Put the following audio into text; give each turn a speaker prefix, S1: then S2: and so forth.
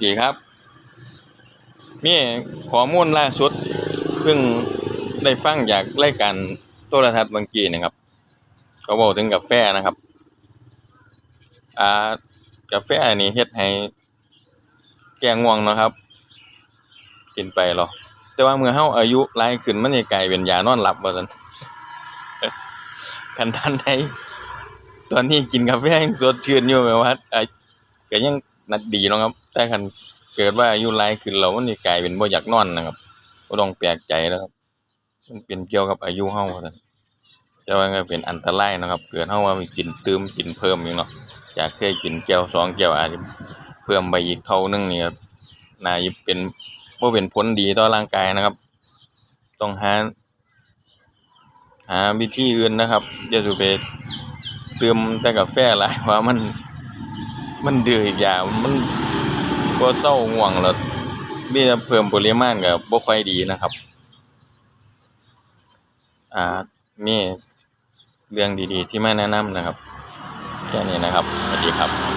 S1: ดีครับนี่ข้อมูลล่าสุดเพิ่งได้ฟังจากรายการโทรทัศน์บางกีนะครับ เขาบอกถึงกาแฟนะครับ อ่ากาแฟนี่เฮ็ดให้แก้ง่วงนะครับ กินไปหรอแต่ว่าเมื่อเฮาอายุหลายขึ้นมันจะกลายเป็นยานอนหลับว่าซั่นคันทันใดตอนนี้กินกาแฟยังสดชื่นอยู่แบบว่าอะก็ยัง นัดดีเนาะครับ แต่คันเกิดว่าอายุหลายขึ้นแล้วมันสิกลายเป็นบ่อยากนอนนะครับบ่ต้องแปลกใจแล้วครับ มันเป็นเกี่ยวกับอายุเฮาว่าซั่นแต่ว่าก็เป็นอันตรายนะครับ เกิดเฮาว่ามีกินเติมกินเพิ่มอีกเนาะจากเคยกินแก้วสองแก้วอาจจะเพิ่มไปอีกเท่านึงนี่ครับนาจะเป็นบ่เป็นผลดีต่อร่างกายนะครับ ต้องหาหาวิธีอื่นนะครับอย่าสิไปเติมแต่กาแฟหลายเพราะมัน มันดื้ออีกอย่างมันก็เศร้าห่วงแล้วมีแต่เพิ่มปริมาณกับ่ค่อยดีนะครับ อ่ามีเรื่องดีๆ ที่มาแนะนำนะครับ แค่นี้นะครับสวัสดีครับ